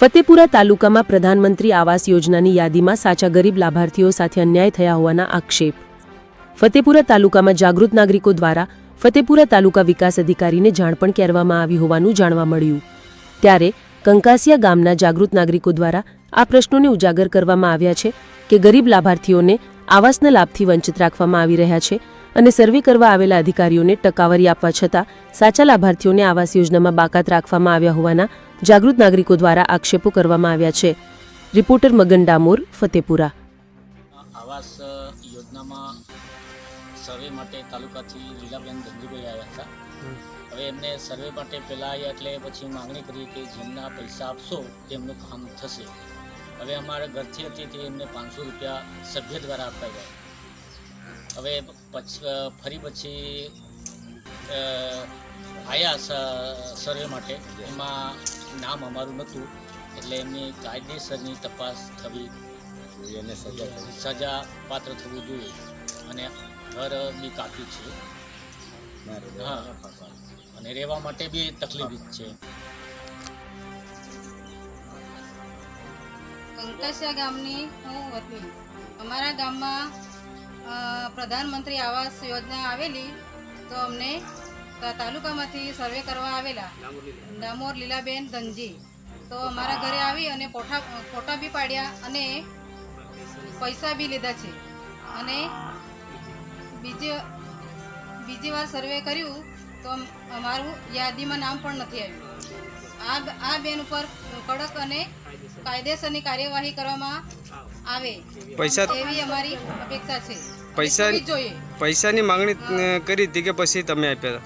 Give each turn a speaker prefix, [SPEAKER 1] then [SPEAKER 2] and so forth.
[SPEAKER 1] ફતેપુરા તાલુકામાં પ્રધાનમંત્રી આવાસ યોજનાની યાદીમાં સાચા ગરીબ લાભાર્થીઓ સાથે અન્યાય થયા હોવાના આક્ષેપ. ફતેપુરા તાલુકામાં જાગૃત નાગરિકો દ્વારા ફતેપુરા તાલુકા વિકાસ અધિકારીને જાણ પણ કરવામાં આવી હોવાનું જાણવા મળ્યું. ત્યારે કંકાસિયા ગામના જાગૃત નાગરિકો દ્વારા આ પ્રશ્નોને ઉજાગર કરવામાં આવ્યા છે કે ગરીબ લાભાર્થીઓને આવાસના લાભથી વંચિત રાખવામાં આવી રહ્યા છે અને સર્વે કરવા આવેલા અધિકારીઓને ટકાવારી આપવા છતાં સાચા લાભાર્થીઓને આવાસ યોજનામાં બાકાત રાખવામાં આવ્યા હોવાના જાગૃત નાગરિકો દ્વારા આક્ષેપો કરવામાં આવ્યા છે. રિપોર્ટર મગન ડામોર, ફતેપુરા.
[SPEAKER 2] આવાસ યોજનામાં સર્વે માટે તાલુકાથી લીલાબેન ગંજીભાઈ આવ્યા હતા. હવે એમને સર્વે માટે પહેલાં આવ્યા એટલે પછી માંગણી કરી કે જેમના પૈસા આપશો તેમનું કામ થશે. હવે અમારા ઘરથી હતી તે એમને પાંચસો રૂપિયા સભ્ય દ્વારા આપવા ગયા. હવે પછી ફરી પછી આવ્યા આયા સર્વે માટે. એમાં નામ અમારું નહોતું એટલે એમની કાયદેસરની તપાસ થવી એને સજા સજા પાત્ર થવું જોઈએ. અને ઘર બી કાપ્યું છે. હા. અને રહેવા માટે બી તકલીફ જ છે.
[SPEAKER 3] કંકાસિયા ગામની હું વતની. અમારા ગામમાં પ્રધાનમંત્રી આવાસ યોજના આવેલી તો અમને તા- તાલુકામાંથી સર્વે કરવા આવેલા. ડામોર લીલાબેન ધનજી. તો અમારા ઘરે આવી અને ફોટા ફોટા બી પાડ્યા અને પૈસા બી લીધા છે. અને બીજી બીજી વાર સર્વે કર્યું તો અમારું યાદીમાં નામ પણ નથી આવ્યું. આ આ બેન ઉપર કડક અને કાયદેસરની કાર્યવાહી કરવામાં આવે
[SPEAKER 4] પૈસા
[SPEAKER 3] એવી અમારી અપેક્ષા છે.
[SPEAKER 4] પૈસા- પૈસાની માંગણી કરી હતી કે પછી તમે આપ્યા હતા.